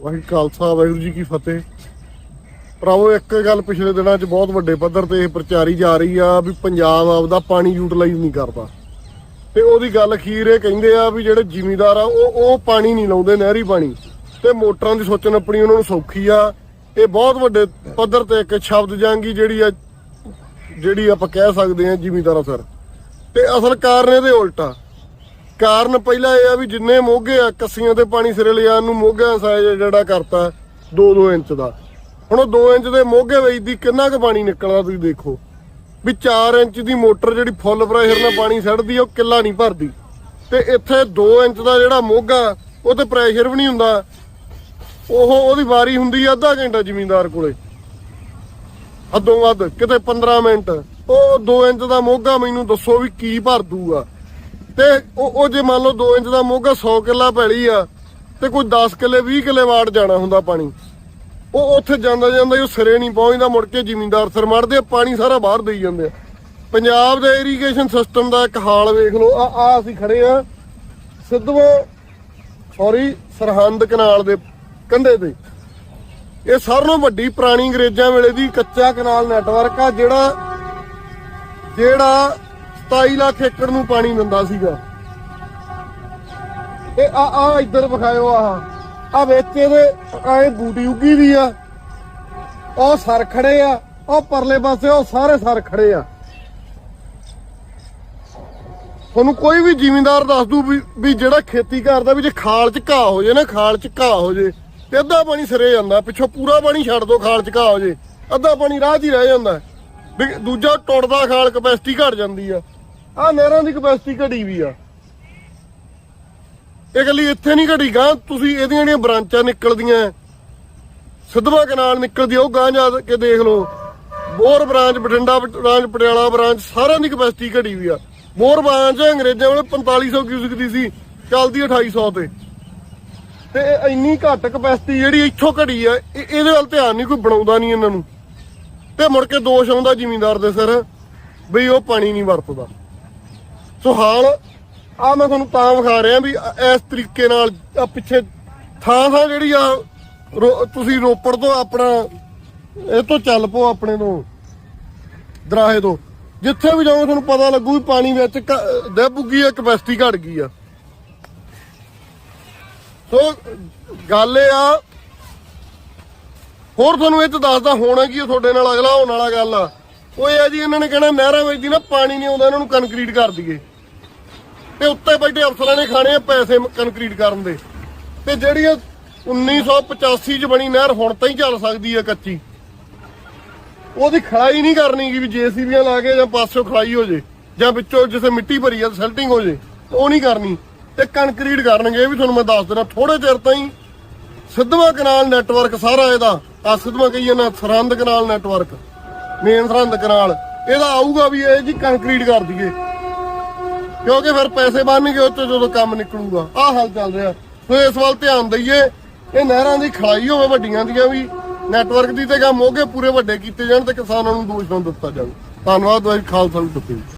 ਵਾਹਿਗੁਰੂ ਖਾਲਸਾ, ਵਾਹਿਗੁਰੂ ਜੀ ਕੀ ਫਤਿਹ। ਭਰਾਵੋ, ਇੱਕ ਗੱਲ ਪਿਛਲੇ ਦਿਨਾਂ 'ਚ ਬਹੁਤ ਵੱਡੇ ਪੱਧਰ ਤੇ ਇਹ ਪ੍ਰਚਾਰੀ ਜਾ ਰਹੀ ਆ ਵੀ ਪੰਜਾਬ ਆਪਦਾ ਪਾਣੀ ਯੂਟਿਲਾਈਜ਼ ਨਹੀਂ ਕਰਦਾ। ਤੇ ਉਹਦੀ ਗੱਲ ਅਖੀਰ ਇਹ ਕਹਿੰਦੇ ਆ ਵੀ ਜਿਹੜੇ ਜਿਮੀਦਾਰ ਆ, ਉਹ ਉਹ ਪਾਣੀ ਨਹੀਂ ਲਾਉਂਦੇ, ਨਹਿਰੀ ਪਾਣੀ। ਤੇ ਮੋਟਰਾਂ ਦੀ ਸੋਚਣ ਆਪਣੀ ਉਹਨਾਂ ਨੂੰ ਸੌਖੀ ਆ। ਇਹ ਬਹੁਤ ਵੱਡੇ ਪੱਧਰ ਤੇ ਇੱਕ ਸ਼ਬਦ ਜਾਂਗੀ ਜਿਹੜੀ ਆ ਜਿਹੜੀ ਆਪਾਂ ਕਹਿ ਸਕਦੇ ਆ ਜਿਮੀਦਾਰਾਂ ਸਰ। ਤੇ ਅਸਲ ਕਾਰਨ ਇਹਦੇ ਉਲਟਾ ਕਾਰਨ ਪਹਿਲਾ ਇਹ ਆ ਵੀ ਜਿੰਨੇ ਮੋਗੇ ਆ, ਕੱਸੀਆਂ ਤੇ ਪਾਣੀ ਸਿਰੇ ਲਿਆਉਣ ਨੂੰ ਮੋਗਿਆਂ ਸਾਈਜ਼ ਜਿਹੜਾ ਕਰਤਾ 2-2 ਇੰਚ ਦਾ। ਹੁਣ ਉਹ 2 ਇੰਚ ਦੇ ਮੋਗੇ ਵਿੱਚ ਦੀ ਕਿੰਨਾ ਕੁ ਪਾਣੀ ਨਿਕਲਦਾ ਤੁਸੀਂ ਦੇਖੋ। ਵੀ 4 ਇੰਚ ਦੀ ਮੋਟਰ ਜਿਹੜੀ ਫੁੱਲ ਪ੍ਰੈਸ਼ਰ ਨਾਲ ਪਾਣੀ ਛੱਡਦੀ ਉਹ ਕਿੱਲਾ ਨਹੀਂ ਭਰਦੀ। ਤੇ ਇੱਥੇ 2 ਇੰਚ ਦਾ ਜਿਹੜਾ ਮੋਗਾ, ਉਹ ਤੇ ਪ੍ਰੈਸ਼ਰ ਵੀ ਨਹੀਂ ਹੁੰਦਾ। ਉਹ ਉਹਦੀ ਵਾਰੀ ਹੁੰਦੀ ਅੱਧਾ ਘੰਟਾ ਜ਼ਿਮੀਂਦਾਰ ਕੋਲੇ। ਅੱਧੋਂ ਵੱਧ, ਕਿਤੇ 15 ਮਿੰਟ। ਉਹ 2 ਇੰਚ ਦਾ ਮੋਗਾ ਮੈਨੂੰ ਦੱਸੋ ਵੀ ਕੀ ਭਰ ਦੂਗਾ। ਤੇ ਉਹ ਉਹ ਜੇ ਮੰਨ ਲਓ 2 ਇੰਚ ਦਾ ਮੋਗਾ 100 ਕਿੱਲਾ ਪੈਲੀ ਆ ਤੇ ਕੋਈ 10 ਕਿੱਲੇ 20 ਕਿੱਲੇ ਵਾਟ ਜਾਣਾ ਹੁੰਦਾ ਪਾਣੀ। ਉਹ ਉੱਥੇ ਜਾਂਦਾ ਜਾਂਦਾ ਉਹ ਸਿਰੇ ਨਹੀਂ ਪਹੁੰਚਦਾ ਮੁੜ ਕੇ ਜ਼ਿਮੀਂਦਾਰ ਸਿਰ ਮੜਦੇ ਆ, ਪਾਣੀ ਸਾਰਾ ਬਾਹਰ ਦੇਈ ਜਾਂਦੇ ਆ। ਪੰਜਾਬ ਦੇ ਇਰੀਗੇਸ਼ਨ ਸਿਸਟਮ ਦਾ ਇੱਕ ਹਾਲ ਵੇਖ ਲਓ ਆ ਆ ਅਸੀਂ ਖੜੇ ਆ ਸਿੱਧਵਾਂ ਸੌਰੀ ਸਰਹੰਦ ਕਨਾਲ ਦੇ ਕੰਢੇ ਤੇ। ਇਹ ਸਾਰਿਆਂ ਨਾਲੋਂ ਵੱਡੀ ਪੁਰਾਣੀ ਅੰਗਰੇਜ਼ਾਂ ਵੇਲੇ ਦੀ ਕੱਚਾ ਕਨਾਲ ਨੈਟਵਰਕ ਆ ਜਿਹੜਾ ਜਿਹੜਾ 27 ਲੱਖ ਏਕੜ ਨੂੰ ਪਾਣੀ ਦਿੰਦਾ ਸੀਗਾ। ਇਹ ਆ ਆ ਇੱਧਰ ਵਿਖਾਇਓ ਆਹ ਆ ਵਿੱਚ ਇਹਦੇ ਐ ਬੂਟੀ ਉੱਗੀ ਵੀ ਆ। ਉਹ ਸਰ ਖੜੇ ਆ। ਉਹ ਪਰਲੇ ਪਾਸੇ ਉਹ ਸਾਰੇ ਸਰ ਖੜੇ ਆ। ਤੁਹਾਨੂੰ ਕੋਈ ਵੀ ਜ਼ਿਮੀਂਦਾਰ ਦੱਸ ਦੂ ਵੀ ਜਿਹੜਾ ਖੇਤੀ ਕਰਦਾ ਵੀ ਜੇ ਖਾਲ ਚ ਘਾਹ ਹੋ ਜੇ ਨਾ, ਖਾਲ ਚ ਘਾਹ ਹੋ ਜੇ, ਤੇ ਅੱਧਾ ਪਾਣੀ ਸਿਰੇ ਜਾਂਦਾ। ਪਿੱਛੋਂ ਪੂਰਾ ਪਾਣੀ ਛੱਡ ਦੋ ਖਾਲ ਚ ਘਾਹ ਹੋ ਜੇ। ਅੱਧਾ ਪਾਣੀ ਰਾਹ 'ਚ ਹੀ ਰਹਿ ਜਾਂਦਾ। ਵੀ ਦੂਜਾ ਟੁੱਟਦਾ ਖਾਲ ਕਪੈਸਿਟੀ ਘਟ ਜਾਂਦੀ ਆ। ਆ ਨਹਿਰਾਂ ਦੀ ਕਪੈਸਿਟੀ ਘਟੀ ਵੀ ਆ। ਇਹ ਗੱਲੀ ਇੱਥੇ ਨਹੀਂ ਘਟੀ ਗਾ ਤੁਸੀਂ ਇਹਦੀਆਂ ਜਿਹੜੀਆਂ ਬ੍ਰਾਂਚਾਂ ਨਿਕਲਦੀਆਂ, ਸਿੱਧਵਾ ਕਨਾਲ ਨਿਕਲਦੀ ਉਹ ਗਾਂ ਜਾ ਕੇ ਦੇਖ ਲਓ। Bore branch, Bathinda branch, Patiala branch, ਸਾਰਿਆਂ ਦੀ ਕਪੈਸਿਟੀ ਘਟੀ ਵੀ ਆ। ਬੋਰ ਬ੍ਰਾਂਚ ਅੰਗਰੇਜ਼ਾਂ ਵੇਲੇ 4500 ਕਿਊਸਿਕ ਦੀ ਸੀ, ਚੱਲਦੀ ਆ 2800 ਤੇ। ਤੇ ਇੰਨੀ ਘੱਟ ਕਪੈਸਿਟੀ ਜਿਹੜੀ ਇੱਥੋਂ ਘਟੀ ਆ ਇਹਦੇ ਵੱਲ ਧਿਆਨ ਨਹੀਂ, ਕੋਈ ਬਣਾਉਂਦਾ ਨਹੀਂ ਇਹਨਾਂ ਨੂੰ। ਤੇ ਮੁੜ ਕੇ ਦੋਸ਼ ਆਉਂਦਾ ਜ਼ਿਮੀਂਦਾਰ ਦੇ ਸਿਰ ਵੀ ਉਹ ਪਾਣੀ ਨਹੀਂ ਵਰਤਦਾ। ਸੋ ਹਾਲ ਆ ਮੈਂ ਤੁਹਾਨੂੰ ਤਾਂ ਵਿਖਾ ਰਿਹਾ ਵੀ ਇਸ ਤਰੀਕੇ ਨਾਲ ਆ ਪਿੱਛੇ ਥਾਂ ਥਾਂ ਜਿਹੜੀ ਆ, ਰੋ- ਤੁਸੀਂ ਰੋਪੜ ਤੋਂ ਆਪਣਾ, ਇਹ ਤੋਂ ਚੱਲ ਪੋ ਆਪਣੇ ਤੋਂ, ਦਰਾਹੇ ਤੋਂ। ਜਿੱਥੇ ਵੀ ਜਾਓਗੇ ਤੁਹਾਨੂੰ ਪਤਾ ਲੱਗੂ ਵੀ ਪਾਣੀ ਵਿੱਚ ਡੱਬੂਗੀ ਆ ਕਪੈਸਿਟੀ ਘਟ ਗਈ ਆ। ਸੋ ਗੱਲ ਇਹ ਆ, ਹੋਰ ਤੁਹਾਨੂੰ ਇਹ ਚ ਦੱਸਦਾ ਹੋਣਾ ਕੀ ਤੁਹਾਡੇ ਨਾਲ ਅਗਲਾ ਹੋਣ ਵਾਲਾ ਗੱਲ ਆ। ਉਹ ਇਹ ਆ ਜੀ, ਇਹਨਾਂ ਨੇ ਕਹਿਣਾ ਨਹਿਰਾਂ ਵਿੱਚ ਦੀ ਨਾ, ਪਾਣੀ ਨਹੀਂ ਆਉਂਦਾ, ਇਹਨਾਂ ਨੂੰ ਕੰਕਰੀਟ ਕਰ ਦਈਏ। ਤੇ ਉੱਤੇ ਬੈਠੇ ਅਫਸਰਾਂ ਨੇ ਖਾਣੇ ਆ ਪੈਸੇ ਕੰਕਰੀਟ ਕਰਨ ਦੇ। ਤੇ ਜਿਹੜੀ 1985 ਚ ਬਣੀ ਨਹਿਰ ਹੁਣ ਤਾਂ ਹੀ ਚੱਲ ਸਕਦੀ ਆ ਕੱਚੀ। ਉਹਦੀ ਖੜਾਈ ਨਹੀਂ ਕਰਨੀ ਗੀ ਵੀ ਜੀਸੀਬੀਆਂ ਲਾ ਕੇ ਜਾਂ ਪਾਸਿਓਂ ਖੜਾਈ ਹੋ ਜੇ, ਜਾਂ ਵਿੱਚੋਂ ਜਿਸੇ ਮਿੱਟੀ ਭਰੀ ਆ ਸੈਲਟਿੰਗ ਹੋ ਜੇ ਉਹ ਨਹੀਂ ਕਰਨੀ। ਤੇ ਕੰਕਰੀਟ ਕਰਨਗੇ, ਇਹ ਵੀ ਤੁਹਾਨੂੰ ਮੈਂ ਦੱਸ ਦੇਣਾ ਥੋੜੇ ਚਿਰ ਤਾਈਂ ਸਿੱਧਵਾਂ ਕਨਾਲ ਨੈਟਵਰਕ ਸਾਰਾ ਇਹਦਾ ਆ ਸਿੱਧਵਾਂ ਕਹੀਏ ਨਾ Sirhind canal network main Sirhind canal ਇਹਦਾ ਆਊਗਾ ਵੀ ਇਹ ਜੀ ਕੰਕਰੀਟ ਕਰ ਦਈਏ। ਕਿਉਂਕਿ ਫਿਰ ਪੈਸੇ ਬਣਨਗੇ, ਉਹ ਤੋਂ ਜਦੋਂ ਕੰਮ ਨਿਕਲੂਗਾ। ਆਹ ਹਾਲ ਚੱਲ ਰਿਹਾ। ਸੋ ਇਸ ਵੱਲ ਧਿਆਨ ਦਈਏ, ਇਹ ਨਹਿਰਾਂ ਦੀ ਖੜਾਈ ਹੋਵੇ ਵੱਡੀਆਂ ਦੀਆਂ ਵੀ ਨੈਟਵਰਕ ਦੀ ਤੇ ਗਾ ਮੋਗੇ ਪੂਰੇ ਵੱਡੇ ਕੀਤੇ ਜਾਣ ਤੇ ਕਿਸਾਨਾਂ ਨੂੰ ਦੋਸ਼ ਨਾ ਦਿੱਤਾ ਜਾਵੇ। ਧੰਨਵਾਦ, ਵਾਹਿਗੁਰੂ ਖਾਲਸਾ ਨੂੰ ਕੀ